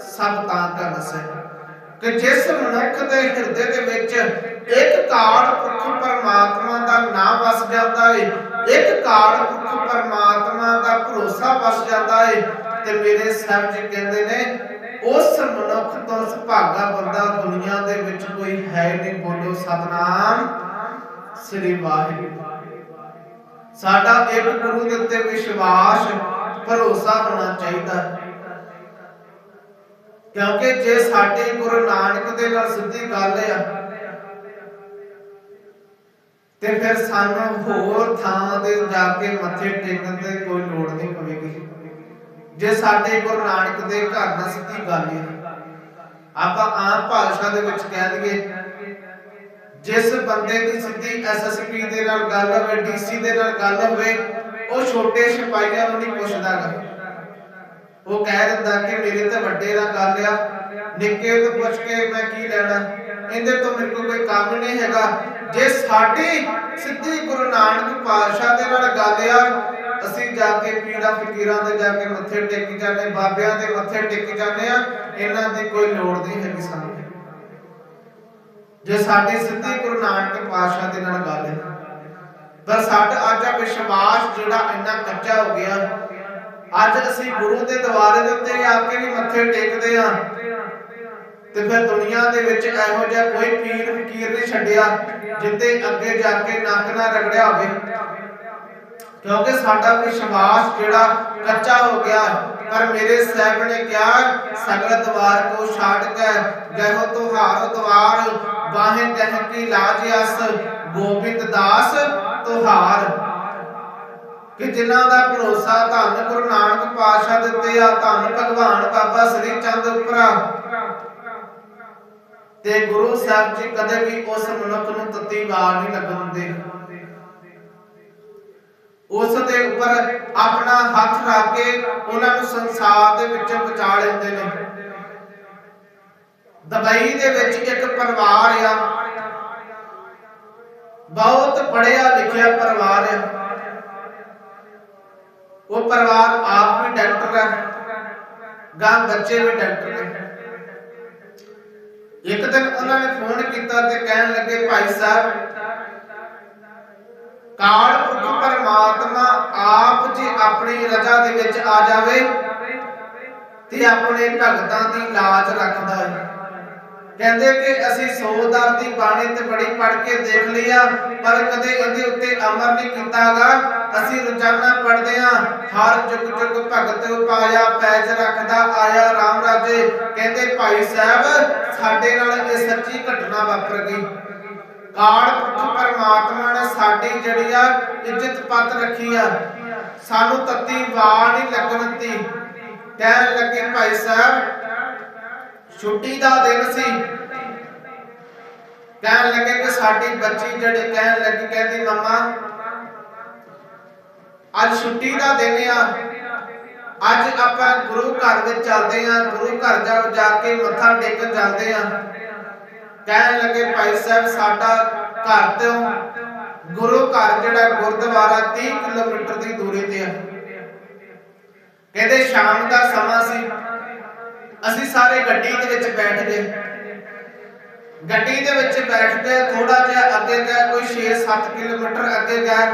ਸਭ ਤਾਂ ਕਾ ਵਸੈ ਕਿ ਜਿਸ ਮਨੁੱਖ ਦੇ ਹਿਰਦੇ ਦੇ ਵਿੱਚ ਇੱਕ ਕਾਲ ਪੁਰਖ ਪਰਮਾਤਮਾ ਦਾ ਨਾਮ ਵਸ ਜਾਂਦਾ ਏ, ਇੱਕ ਕਾਲ ਪੁਰਖ ਪਰਮਾਤਮਾ ਦਾ ਭਰੋਸਾ ਵਸ ਜਾਂਦਾ ਏ, ਤੇ ਮੇਰੇ ਸਾਹਿਬ ਜੀ ਕਹਿੰਦੇ ਨੇ, ਉਸ ਮਨੁੱਖ ਤੋਂ ਸੁਭਾਗਾ ਬੰਦਾ ਦੁਨੀਆ ਦੇ ਵਿੱਚ ਕੋਈ ਹੈ ਨਹੀਂ। ਬੋਲੋ ਸਤਨਾਮ, ਸ੍ਰੀ ਵਾਹਿਗੁਰੂ। ਸਾਡਾ ਇੱਕ ਗੁਰੂ ਦੇ ਉੱਤੇ ਵਿਸ਼ਵਾਸ, ਭਰੋਸਾ ਹੋਣਾ ਚਾਹੀਦਾ। ਹੈ ਕਿਉਂਕਿ ਜੇ ਸਾਡੇ ਗੁਰੂ ਨਾਨਕ ਦੇ ਨਾਲ ਸਿੱਧੀ ਗੱਲ ਆ, ਤੇ ਫਿਰ ਸਾਨੂੰ ਹੋਰ ਥਾਂ ਤੇ ਜਾ ਕੇ ਮੱਥੇ ਟੇਕਣ ਦੀ ਕੋਈ ਲੋੜ ਨਹੀਂ ਪਵੇਗੀ। ਜੇ ਸਾਡੇ ਗੁਰੂ ਨਾਨਕ ਦੇ ਘਰ ਨਾਲ ਸਿੱਧੀ ਗੱਲ ਆ, ਆਪਾਂ ਆਮ ਭਾਸ਼ਾ ਦੇ ਵਿੱਚ ਕਹਿ ਦਈਏ, ਜਿਸ ਬੰਦੇ ਦੀ ਸਿੱਧੀ ਐਸਐਸਪੀ ਦੇ ਨਾਲ ਗੱਲ ਹੋਵੇ ਡੀਸੀ ਦੇ ਨਾਲ ਗੱਲ ਹੋਵੇ, ਉਹ ਛੋਟੇ ਸਿਪਾਹੀਆਂ ਨੂੰ ਨਹੀਂ ਪੁੱਛਦਾਗਾ ਉਹ ਕਹਿ ਦਿੰਦਾ ਕਿ ਮੇਰੇ ਤੇ ਵੱਡੇ ਦਾ ਗੱਲ ਆ ਨਿੱਕੇ ਤੋਂ ਪੁੱਛ ਕੇ ਮੈਂ ਕੀ ਲੈਣਾ? ਇਹਦੇ ਤੋਂ ਮੇਰੇ ਕੋਲ ਕੋਈ ਕੰਮ ਨਹੀਂ ਹੈਗਾ। ਜੇ ਸਾਡੀ ਸਿੱਧੀ ਗੁਰੂ ਨਾਨਕ ਪਾਤਸ਼ਾਹ ਦੇ ਨਾਲ ਗੱਲ ਆ, ਅਸੀਂ ਜਾ ਕੇ ਪੀੜਾ ਫਕੀਰਾਂ ਦੇ ਜਾ ਕੇ ਮੱਥੇ ਟੇਕੀ ਜਾਂਦੇ, ਬਾਬਿਆਂ ਦੇ ਮੱਥੇ ਟੇਕ ਜਾਂਦੇ ਆ। ਇਹਨਾਂ ਦੀ ਕੋਈ ਲੋੜ ਨਹੀਂ ਹੈਗੀ ਸਾਨੂੰ। ਜੇ ਸਾਡੇ ਸਿੱਧੀ ਗੁਰੂ ਨਾਨਕ ਪਾਤਸ਼ਾਹ ਦੇ ਨਾਲ ਗੱਲ ਹੈ ਪਰ ਸਾਡਾ ਅੱਜ ਆ ਵਿਸ਼ਵਾਸ ਜਿਹੜਾ ਇੰਨਾ ਕੱਚਾ ਹੋ ਗਿਆ ਅੱਜ ਅਸੀਂ ਗੁਰੂ ਦੇ ਦਰਬਾਰੇ ਦੇ ਉੱਤੇ ਆ ਕੇ ਵੀ ਮੱਥੇ ਟੇਕਦੇ ਆ ਤੇ ਫਿਰ ਦੁਨੀਆ ਦੇ ਵਿੱਚ ਇਹੋ ਜਿਹਾ ਕੋਈ ਪੀਰ ਫਕੀਰ ਨਹੀਂ ਛੱਡਿਆ ਜਿੱਤੇ ਅੱਗੇ ਜਾ ਕੇ ਨੱਕ ਨਾ ਰਗੜਿਆ ਹੋਵੇ। ਕਿਉਂਕਿ ਸਾਡਾ ਵਿਸ਼ਵਾਸ ਜਿਹੜਾ ਕੱਚਾ ਹੋ ਗਿਆ ਪਰ ਮੇਰੇ ਸਾਹਿਬ ਨੇ ਕਿਹਾ, ਸਗਲ ਦਵਾਰ ਕੋ ਛਾੜ ਕੇ ਗਹਿੋ ਤੁਹਾਰੋ ਦਵਾਰ, ਬਾਹੇ ਕਹਿ ਕੀ ਲਾਜ ਅਸ, ਗੋਬਿੰਦ ਦਾਸ ਤੁਹਾਰ। ਕਿ ਜਿਨ੍ਹਾਂ ਦਾ ਭਰੋਸਾ ਧੰਨ ਗੁਰੂ ਨਾਨਕ ਪਾਤਸ਼ਾਹ ਆ, ਧੰਨ ਭਗਵਾਨ ਬਾਬਾ ਸ੍ਰੀ ਚੰਦ ਉਪਰਾ ਤੇ ਗੁਰੂ ਸਾਹਿਬ ਜੀ ਕਦੇ ਵੀ ਉਸ ਮਨੁੱਖ ਨੂੰ ਤੱਤੀ ਵਾਰ ਨਹੀਂ ਲੱਗਣ ਉਸ ਦੇ ਉੱਪਰ ਆਪਣਾ ਹੱਥ ਰੱਖ ਕੇ ਉਹਨਾਂ ਨੂੰ ਸੰਸਾਰ ਦੇ ਵਿੱਚੋਂ ਬਚਾ ਲੈਂਦੇ ਨੇ। ਦੁਬਈ ਦੇ ਵਿੱਚ ਇੱਕ ਪਰਿਵਾਰ ਆ। ਬਹੁਤ ਪੜਿਆ ਲਿਖਿਆ ਪਰਿਵਾਰ ਆ। ਉਹ ਪਰਿਵਾਰ ਆਪ ਵੀ ਡਾਕਟਰ ਹੈ, ਗਾਂ ਬੱਚੇ ਵੀ ਡਾਕਟਰ ਨੇ। ਇੱਕ ਦਿਨ ਉਹਨਾਂ ਨੇ ਫੋਨ ਕੀਤਾ ਤੇ ਕਹਿਣ ਲੱਗੇ, ਭਾਈ ਸਾਹਿਬ, ਕਾਲ ਪੁਰਖ ਪਰਮਾਤਮਾ ਆਪ ਜੀ ਆਪਣੀ ਰਜ਼ਾ ਦੇ ਵਿੱਚ ਆ ਜਾਵੇ ਤੇ ਆਪਣੇ ਭਗਤਾਂ ਦੀ ਲਾਜ ਰੱਖਦਾ ਹੈ। ਕਹਿੰਦੇ ਕਿ ਅਸੀਂ ਸੋਦਰ ਦੀ ਬਾਣੀ ਤੇ ਬੜੀ ਪੜ ਕੇ ਦੇਖ ਲਿਆ ਪਰ ਕਦੇ ਇਹਦੇ ਉੱਤੇ ਅਮਰ ਨਹੀਂ ਕੀਤਾਗਾ। ਅਸੀਂ ਰੋਜ਼ਾਨਾ ਪੜਦੇ ਆ, ਹਰ ਜੁਗ ਜੁਗ ਭਗਤ ਉਪਾਇਆ, ਪੈਜ ਰੱਖਦਾ ਆਇਆ RAM ਰਾਜੇ। ਕਹਿੰਦੇ ਭਾਈ ਸਾਹਿਬ, ਸਾਡੇ ਨਾਲ ਇਹ ਸੱਚੀ ਘਟਨਾ ਵਾਪਰ ਗਈ। ਕਾਲ ਪੁਰਖ ਪਰਮਾਤਮਾ ਨੇ ਸਾਡੀ ਜਿਹੜੀ ਆ ਇੱਜ਼ਤ ਪੱਤ ਰੱਖੀ ਆ। ਸਾਨੂੰ ਤੱਤੀ ਵਾਰ ਨਹੀਂ ਲੱਗਣ ਦਿੱਤੀ। ਕਹਿਣ ਲੱਗੇ ਭਾਈ ਸਾਹਿਬ ਛੁੱਟੀ ਦਾ ਦਿਨ ਸੀ। ਕਹਿਣ ਲੱਗੇ ਕਿ ਸਾਡੀ ਬੱਚੀ ਜਿਹੜੀ, ਕਹਿਣ ਲੱਗੀ, ਕਹਿੰਦੀ, ਮਮਾ, ਅੱਜ ਛੁੱਟੀ ਦਾ ਦਿਨ ਆ। ਅੱਜ ਆਪਾਂ ਗੁਰੂ ਘਰ ਵਿੱਚ ਚੱਲਦੇ ਆ ਗੁਰੂ ਘਰ ਜਾ ਜਾ ਕੇ ਮੱਥਾ ਟੇਕਣ ਜਾਂਦੇ ਆ ਕਹਿਣ ਲੱਗੇ, ਭਾਈ ਸਾਹਿਬ, ਸਾਡਾ ਘਰ ਤੋਂ ਗੁਰੂ ਘਰ ਜਿਹੜਾ ਗੁਰਦੁਆਰਾ 30 ਕਿਲੋਮੀਟਰ ਦੀ ਦੂਰੀ ਤੇ ਆ। ਕਹਿੰਦੇ, ਸ਼ਾਮ ਦਾ ਸਮਾਂ ਸੀ। ਅਸੀਂ ਸਾਰੇ ਗੱਡੀ ਦੇ ਵਿੱਚ ਬੈਠ ਗਏ ਗੱਡੀ ਦੇ ਵਿੱਚ ਬੈਠ ਕੇ ਥੋੜਾ ਜਿਹਾ ਅੱਗੇ ਗਏ, ਕੋਈ 6-7 ਕਿਲੋਮੀਟਰ ਅੱਗੇ ਗਏ।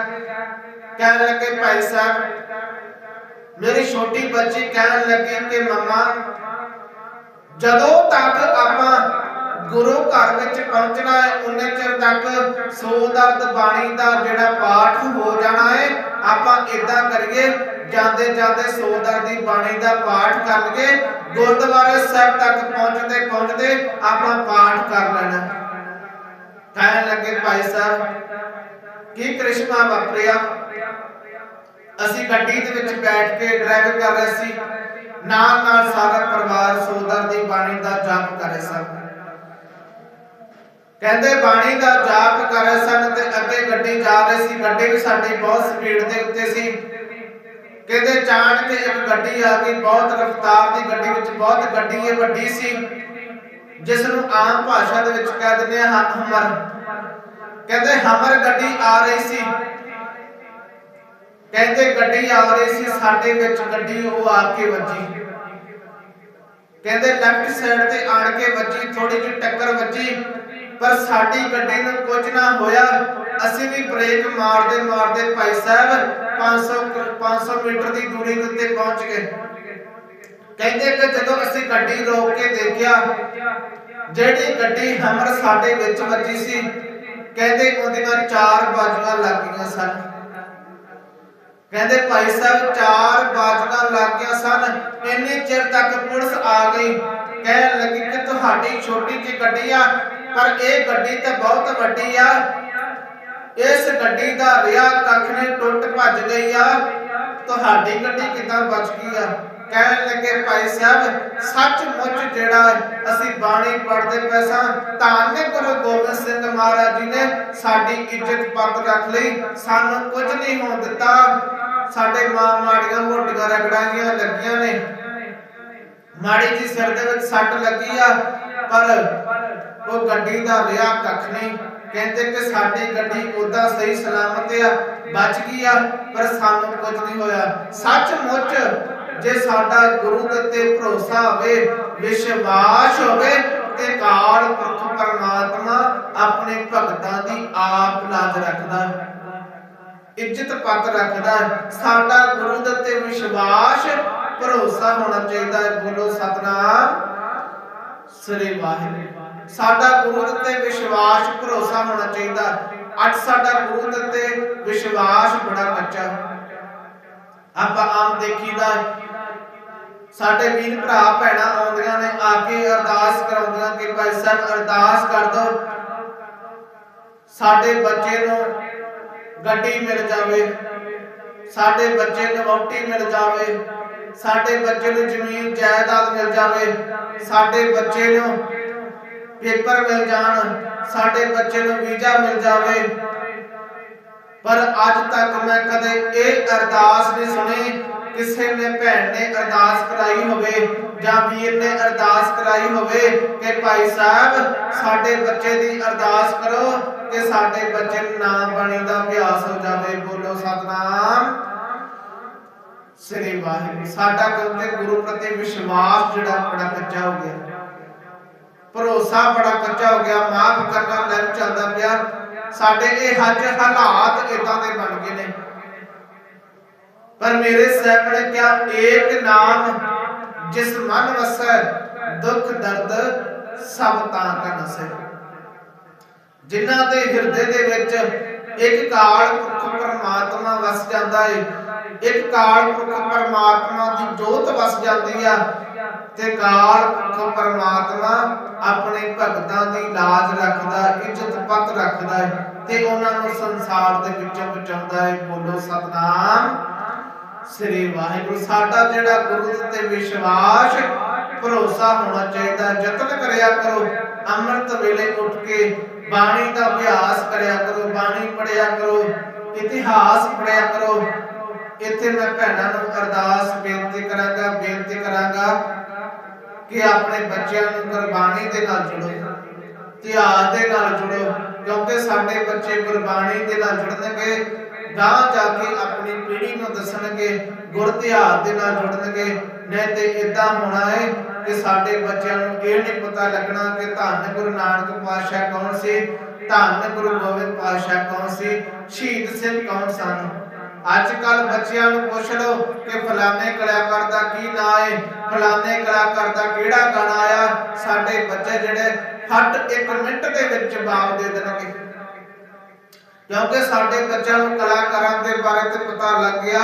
ਕਹਿਣ ਲੱਗੇ, ਭਾਈ ਸਾਹਿਬ, ਮੇਰੀ ਛੋਟੀ ਬੱਚੀ ਕਹਿਣ ਲੱਗੀ ਕਿ ਮਮਾ, ਜਦੋਂ ਤੱਕ ਆਪਾਂ ਗੁਰੂ ਘਰ ਵਿੱਚ ਪਹੁੰਚਣਾ ਹੈ ਉਨੇ ਚਿਰ ਤੱਕ ਸੋ ਦਰਦ ਬਾਣੀ ਦਾ ਜਿਹੜਾ ਪਾਠ ਹੋ ਜਾਣਾ ਹੈ, ਆਪਾਂ ਇਦਾਂ ਕਰੀਏ, ਜਾਂਦੇ ਜਾਂਦੇ ਸੋ ਦਰਦ ਦੀ ਬਾਣੀ ਦਾ ਪਾਠ ਕਰ ਲਈਏ, ਗੁਰਦੁਆਰੇ ਸਾਹਿਬ ਤੱਕ ਪਹੁੰਚਦੇ ਪਹੁੰਚਦੇ ਆਪਾਂ ਪਾਠ ਕਰ ਲੈਣਾ। ਕਹਿਣ ਲੱਗੇ, ਭਾਈ ਸਾਹਿਬ, ਕੀ ਕ੍ਰਿਸ਼ਮਾ ਵਾਪਰਿਆ? ਅਸੀਂ ਗੱਡੀ ਦੇ ਵਿੱਚ ਬੈਠ ਕੇ ਡਰਾਈਵ ਕਰ ਰਹੇ ਸੀ। ਨਾਲ ਨਾਲ ਸਾਰਾ ਪਰਿਵਾਰ ਸੋਦਰ ਦੀ ਬਾਣੀ ਦਾ ਜਾਪ ਕਰ ਰਹੇ ਸਨ ਕਹਿੰਦੇ ਬਾਣੀ ਦਾ ਜਾਪ ਕਰ ਸਨ ਤੇ ਅੱਗੇ ਗੱਡੀ ਜਾ ਰਹੀ ਸੀ। ਗੱਡੀ ਵੀ ਸਾਡੀ ਬਹੁਤ ਸਪੀਡ ਦੇ ਉੱਤੇ ਸੀ। ਕਹਿੰਦੇ ਚਾਣ ਕੇ ਇੱਕ ਗੱਡੀ ਆ ਗਈ, ਬਹੁਤ ਰਫ਼ਤਾਰ ਦੀ ਗੱਡੀ ਵਿੱਚ ਬਹੁਤ ਗੱਡੀ ਇਹ ਵੱਡੀ ਸੀ। ਜਿਸ ਨੂੰ ਆਮ ਭਾਸ਼ਾ ਦੇ ਵਿੱਚ ਕਹਿ ਦਿੰਦੇ ਆ ਹਮਰ। ਕਹਿੰਦੇ ਹਮਰ ਗੱਡੀ ਆ ਰਹੀ ਸੀ। ਕਹਿੰਦੇ ਗੱਡੀ ਆ ਰਹੀ ਸੀ, ਸਾਡੇ ਵਿੱਚ ਗੱਡੀ ਉਹ ਆ ਕੇ ਵੱਜੀ। ਕਹਿੰਦੇ ਲੈਫਟ ਸਾਈਡ ਤੇ ਆਣ ਕੇ ਵੱਜੀ ਥੋੜੀ ਜਿਹੀ ਟੱਕਰ ਵੱਜੀ। ਪਰ ਸਾਡੀ ਗੱਡੀ ਨੂੰ ਕੁਝ ਨਾ ਹੋਇਆ। ਅਸੀਂ ਵੀ ਬ੍ਰੇਕ ਮਾਰਦੇ ਮਾਰਦੇ ਭਾਈ ਸਾਹਿਬ 500 500 ਮੀਟਰ ਦੀ ਦੂਰੀ ਦੇ ਉੱਤੇ ਪਹੁੰਚ ਗਏ। ਕਹਿੰਦੇ ਕਿ ਜਦੋਂ ਅਸੀਂ ਗੱਡੀ ਰੋਕ ਕੇ ਦੇਖਿਆ, ਜਿਹੜੀ ਗੱਡੀ ਹਮਰ ਸਾਡੇ ਵਿੱਚ ਵੱਜੀ ਸੀ, ਕਹਿੰਦੇ ਉਹਦੀਆਂ ਚਾਰ ਬਾਜੂਆਂ ਲੱਗੀਆਂ ਸਨ। ਕਹਿੰਦੇ ਭਾਈ ਸਾਹਿਬ, ਚਾਰ ਬਾਜੂਆਂ ਲੱਗ ਗਿਆ ਸਨ। ਇੰਨੇ ਚਿਰ ਤੱਕ ਪੁਲਿਸ ਆ ਗਈ। ਕਹਿਣ ਲੱਗੀ ਕਿ ਤੁਹਾਡੀ ਛੋਟੀ ਜਿਹੀ ਗੱਡੀ ਆ ਪਰ ਇਹ ਗੱਡੀ ਤਾਂ ਬਹੁਤ ਵੱਡੀ ਆ। ਇਸ ਗੱਡੀ ਦਾ ਰਿਆ ਕੱਖ ਨੇ ਟੁੱਟ ਭੱਜ ਗਈ ਆ। ਤੁਹਾਡੀ ਗੱਡੀ ਕਿੱਦਾਂ ਬਚ ਗਈ ਆ? ਕਹਿਣ ਲੱਗੇ, ਭਾਈ ਸਾਹਿਬ, ਸੱਚਮੁੱਚ ਜਿਹੜਾ ਅਸੀਂ ਬਾਣੀ ਪੜ੍ਹਦੇ ਪੈਸਾ ਧੰਨ ਗੁਰੂ ਗੋਬਿੰਦ ਸਿੰਘ ਮਹਾਰਾਜ ਜੀ ਨੇ ਸਾਡੀ ਇੱਜ਼ਤ ਪੱਤ ਰੱਖ ਲਈ। ਸਾਨੂੰ ਕੁਝ ਨਹੀਂ ਹੋਣ ਦਿੱਤਾ। ਸਾਡੇ ਮਾਂ ਮਾੜੀਆਂ ਮੋਟੀਆਂ ਰਗੜਾਈਆਂ ਲੱਗੀਆਂ ਨੇ। ਮਾੜੀ ਜੀ ਸਿਰ ਦੇ ਵਿੱਚ ਸੱਟ ਲੱਗੀ ਆ, ਪਰ ਉਹ ਗੱਡੀ ਦਾ ਰਿਆ ਕੱਖ ਨਹੀਂ। ਕਹਿੰਦੇ ਕਿ ਸਾਡੀ ਗੱਡੀ ਉਦਾਂ ਸਹੀ ਸਲਾਮਤ ਆ, ਬਚ ਗਈ ਆ, ਪਰ ਸਾਨੂੰ ਕੁਝ ਨਹੀਂ ਹੋਇਆ। ਸੱਚਮੁੱਚ ਜੇ ਸਾਡਾ ਗੁਰੂ ਦੇ ਭਰੋਸਾ ਹੋਵੇ, ਵਿਸ਼ਵਾਸ ਹੋਵੇ, ਤੇ ਕਾਲ ਪੁਰਖ ਪਰਮਾਤਮਾ ਆਪਣੇ ਭਗਤਾਂ ਦੀ ਆਪ ਲਾਜ ਰੱਖਦਾ ਹੈ। ਇੱਜ਼ਤ ਪੱਤ ਰੱਖਦਾ ਹੈ। ਸਾਡਾ ਗੁਰੂ ਦੇ ਉੱਤੇ ਵਿਸ਼ਵਾਸ, ਭਰੋਸਾ ਹੋਣਾ ਚਾਹੀਦਾ ਹੈ। ਬੋਲੋ ਸਤਨਾਮ, ਸ੍ਰੀ ਵਾਹਿਗੁਰੂ। ਸਾਡਾ ਗੁਰੂ ਦੇ ਵਿਸ਼ਵਾਸ, ਭਰੋਸਾ ਹੋਣਾ ਚਾਹੀਦਾ। ਅੱਜ ਸਾਡਾ ਗੁਰੂ ਦੇ ਵਿਸ਼ਵਾਸ ਬੜਾ ਕੱਚਾ। ਆਪਾਂ ਆਮ ਦੇਖੀਦਾ ਸਾਡੇ ਵੀਰ ਭਰਾ, ਭੈਣਾਂ ਆਉਂਦੀਆਂ ਨੇ, ਆ ਕੇ ਅਰਦਾਸ ਕਰਾਉਂਦੀਆਂ ਕਿ ਭਾਈ ਸਾਹਿਬ ਅਰਦਾਸ ਕਰ ਦਿਓ ਸਾਡੇ ਬੱਚੇ ਨੂੰ ਗੱਡੀ ਮਿਲ ਜਾਵੇ। ਸਾਡੇ ਬੱਚੇ ਨੂੰ ਵਹੁਟੀ ਮਿਲ ਜਾਵੇ। ਸਾਡੇ ਬੱਚੇ ਨੂੰ ਜ਼ਮੀਨ, ਜਾਇਦਾਦ ਮਿਲ ਜਾਵੇ। ਸਾਡੇ ਬੱਚੇ ਨੂੰ ਪੇਪਰ ਮਿਲ ਜਾਣ, ਸਾਡੇ ਬੱਚੇ ਨੂੰ ਵੀਜ਼ਾ ਮਿਲ ਜਾਵੇ। ਪਰ ਅੱਜ ਤੱਕ ਮੈਂ ਕਦੇ ਇਹ ਅਰਦਾਸ ਨਹੀਂ ਸੁਣੀ, ਕਿਸੇ ਨੇ ਭੈਣ ਨੇ ਅਰਦਾਸ ਕਰਾਈ ਹੋਵੇ ਜਾਂ ਵੀਰ ਨੇ ਅਰਦਾਸ ਕਰਾਈ ਹੋਵੇ ਕਿ ਭਾਈ ਸਾਹਿਬ, ਸਾਡੇ ਬੱਚੇ ਦੀ ਅਰਦਾਸ ਕਰੋ ਕਿ ਸਾਡੇ ਬੱਚੇ ਨੂੰ ਨਾਮ ਬਾਣੀ ਦਾ ਅਭਿਆਸ ਹੋ ਜਾਵੇ। ਬੋਲੋ ਸਤਨਾਮ। ਸ੍ਰੀ ਵਾਹਿਗੁਰੂ। ਸਾਡਾ ਕਿਉਂਕਿ ਗੁਰੂ ਪ੍ਰਤੀ ਵਿਸ਼ਵਾਸ ਜਿਹੜਾ ਬੜਾ ਕੱਚਾ ਹੋ ਗਿਆ। ਭਰੋਸਾ ਬੜਾ ਕੱਚਾ ਹੋ ਗਿਆ, ਮਾਫ ਕਰਨਾ ਨਹੀਂ ਚੱਲਦਾ ਪਿਆ। ਸਾਡੇ ਇਹ ਹੱਜ ਹਾਲਾਤ ਇਦਾਂ ਦੇ ਬਣ ਗਏ ਨੇ। ਪਰ ਮੇਰੇ ਸਾਹਿਬ ਨੇ ਕਿਹਾ, ਏਕ ਨਾਮ ਜਿਸ ਮਨ ਵਸੈ, ਦੁੱਖ ਦਰਦ ਸਭ ਤਾਂ ਕਾ ਨਸੈ। ਜਿਨ੍ਹਾਂ ਦੇ ਹਿਰਦੇ ਦੇ ਵਿੱਚ ਇੱਕ ਕਾਲ ਪੁਰਖ ਪਰਮਾਤਮਾ ਵਸ ਜਾਂਦਾ ਏ, ਇੱਕ ਕਾਲ ਪੁਰਖ ਪਰਮਾਤਮਾ ਦੀ ਜੋਤ ਵਸ ਜਾਂਦੀ ਆ, ਤੇ ਕਾਲ ਪੁਰਖ ਪਰਮਾਤਮਾ ਆਪਣੇ ਭਗਤਾਂ ਦੀ ਲਾਜ ਰੱਖਦਾ ਇੱਜ਼ਤ ਪੱਤ ਰੱਖਦਾ ਹੈ ਤੇ ਉਹਨਾਂ ਨੂੰ ਸੰਸਾਰ ਦੇ ਵਿੱਚੋਂ ਬਚਾਉਂਦਾ ਹੈ। ਬੋਲੋ ਸਤਨਾਮ। ਸ੍ਰੀ ਵਾਹਿਗੁਰੂ, ਸਾਡਾ ਜਿਹੜਾ ਗੁਰੂ ਤੇ ਵਿਸ਼ਵਾਸ, ਭਰੋਸਾ ਹੋਣਾ ਚਾਹੀਦਾ ਯਤਨ ਕਰਿਆ ਕਰੋ। ਅੰਮ੍ਰਿਤ ਵੇਲੇ ਉੱਠ ਕੇ ਬਾਣੀ ਦਾ ਅਭਿਆਸ ਕਰਿਆ ਕਰੋ, ਬਾਣੀ ਪੜਿਆ ਕਰੋ, ਇਤਿਹਾਸ ਪੜਿਆ ਕਰੋ। ਇੱਥੇ ਮੈਂ ਭੈਣਾਂ ਨੂੰ ਅਰਦਾਸ ਬੇਨਤੀ ਕਰਾਂਗਾ ਬੇਨਤੀ ਕਰਾਂਗਾ ਕਿ ਆਪਣੇ ਬੱਚਿਆਂ ਨੂੰ ਗੁਰਬਾਣੀ ਦੇ ਨਾਲ ਜੁੜੋ ਇਤਿਹਾਸ ਦੇ ਨਾਲ ਜੁੜੋ, ਕਿਉਂਕਿ ਸਾਡੇ ਬੱਚੇ ਗੁਰਬਾਣੀ ਦੇ ਨਾਲ ਜੁੜਨਗੇ ਗਾਂ ਜਾ ਕੇ ਆਪਣੀ ਪੀੜ੍ਹੀ ਨੂੰ ਦੱਸਣਗੇ ਗੁਰ ਇਤਿਹਾਸ ਦੇ ਨਾਲ ਜੁੜਨਗੇ। ਨਹੀਂ ਤੇ ਇਦਾਂ ਹੋਣਾ ਹੈ ਕਿ ਸਾਡੇ ਬੱਚਿਆਂ ਨੂੰ ਇਹ ਨਹੀਂ ਪਤਾ ਲੱਗਣਾ ਕਿ ਧੰਨ ਗੁਰੂ ਨਾਨਕ ਪਾਤਸ਼ਾਹ ਕੌਣ ਸੀ, ਧੰਨ ਗੁਰੂ ਗੋਬਿੰਦ ਪਾਤਸ਼ਾਹ ਕੌਣ ਸੀ, ਸ਼ਹੀਦ ਸਿੰਘ ਕੌਣ ਸਨ। ਅੱਜ ਕੱਲ ਬੱਚਿਆਂ ਨੂੰ ਪੁੱਛ ਲਓ ਕਿ ਫਲਾਣੇ ਕਲਾਕਾਰ ਦਾ ਕੀ ਨਾਂ ਹੈ ਫਲਾਣੇ ਕਲਾਕਾਰ ਦਾ ਕਿਹੜਾ ਗਾਣਾ ਆਇਆ ਸਾਡੇ ਬੱਚੇ ਜਿਹੜੇ ਹੱਟ 1 ਮਿੰਟ ਦੇ ਵਿੱਚ ਜਵਾਬ ਦੇ ਦੇਣਗੇ। ਕਿਉਂਕਿ ਸਾਡੇ ਬੱਚਿਆਂ ਨੂੰ ਕਲਾਕਾਰਾਂ ਦੇ ਬਾਰੇ ਤੇ ਪਤਾ ਲੱਗ ਗਿਆ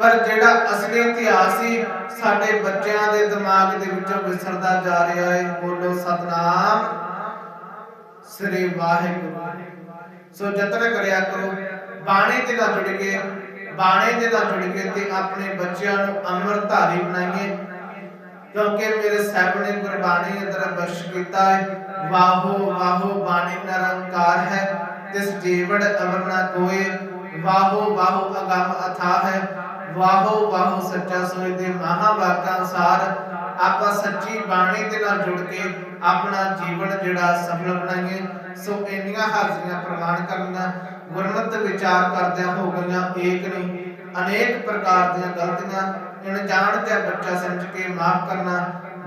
ਪਰ ਜਿਹੜਾ ਅਸਲੀ ਇਤਿਹਾਸ ਸੀ ਸਾਡੇ ਬੱਚਿਆਂ ਦੇ ਦਿਮਾਗ ਦੇ ਵਿੱਚੋਂ ਵਿਸਰਦਾ ਜਾ ਰਿਹਾ ਹੈ, ਬੋਲੋ ਸਤਨਾਮ ਸ੍ਰੀ ਵਾਹਿਗੁਰੂ। ਸੋ ਯਤਨ ਕਰਿਆ ਕਰੋ। ਬਾਣੀ ਤੇ ਨਾਲ ਜੁੜ ਕੇ, ਬਾਣੀ ਦੇ ਨਾਲ ਜੁੜ ਕੇ ਤੇ ਆਪਣੇ ਬੱਚਿਆਂ ਨੂੰ ਅੰਮ੍ਰਿਤਧਾਰੀ ਬਣਾਈਏ। ਕਿਉਂਕਿ ਮੇਰੇ ਸਾਹਿਬ ਨੇ ਗੁਰਬਾਣੀ ਅੰਦਰ ਬਖਸ਼ ਕੀਤਾ ਹੈ। ਵਾਹੋ ਵਾਹੋ, ਬਾਣੀ ਨਿਰੰਕਾਰ ਹੈ। ਤਿਸ ਜੀਵੜ ਅਵਰ ਨਾ ਕੋਏ। ਵਾਹੋ ਵਾਹੋ, ਅਗੰਮ ਅਥਾ ਹੈ। ਵਾਹੋ ਵਾਹੋ, ਸੱਚਾ ਸੋਈ ਦੇ ਮਹਾ ਅਨਸਾਰ ਆਪਾਂ ਸੱਚੀ ਬਾਣੀ ਦੇ ਨਾਲ ਜੁੜ ਕੇ ਆਪਣਾ ਜੀਵਨ ਜਿਹੜਾ ਸਫਲ ਬਣਾਈਏ। ਸੋ ਇੰਨੀਆਂ ਹਾਜ਼ਰੀਆਂ ਪ੍ਰਵਾਨ ਕਰਨਾ ਗੁਰਮਤਿ ਵਿਚਾਰ ਕਰਦਿਆਂ ਹੋ ਗਈਆਂ ਏਕ ਨਹੀਂ। ਅਨੇਕ ਪ੍ਰਕਾਰ ਦੀਆਂ ਗਲਤੀਆਂ ਇਨ ਜਾਣ ਤੇ ਬੱਚਾ ਸਮਝ ਕੇ ਮਾਫ ਕਰਨਾ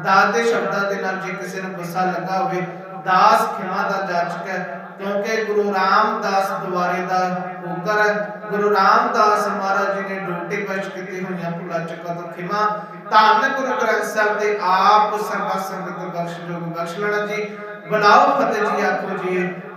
ਦਾਸ ਦੇ ਸ਼ਬਦਾਂ ਦੇ ਨਾਲ ਜੇ ਕਿਸੇ ਨੂੰ ਗੁੱਸਾ ਲੱਗਾ ਹੋਵੇ, ਦਾਸ ਖਿਮਾ ਦਾ ਜਾਚਕ ਹੈ, ਕਿਉਂਕਿ ਗੁਰੂ ਰਾਮਦਾਸ ਦੁਆਰੇ ਦਾ ਹੋਕਰ ਹੈ। ਗੁਰੂ ਰਾਮਦਾਸ ਮਹਾਰਾਜ ਜੀ ਨੇ ਡੋਟੇ ਪਛ ਕੀਤੀ ਹੋਈਆਂ ਭੁੱਲਾਂ ਚੁੱਕਾ ਤੋਂ ਖਿਮਾ। ਧੰਨ ਗੁਰੂ ਗ੍ਰੰਥ ਸਾਹਿਬ ਦੇ ਆਪ ਸਰਬਤ ਬਖਸ਼ ਜੋ ਬਖਸ਼ ਲੈਣਾ ਜੀ। ਬੁਲਾਓ ਫਤਿਹ ਜੀ, ਆਖੋ ਜੀ।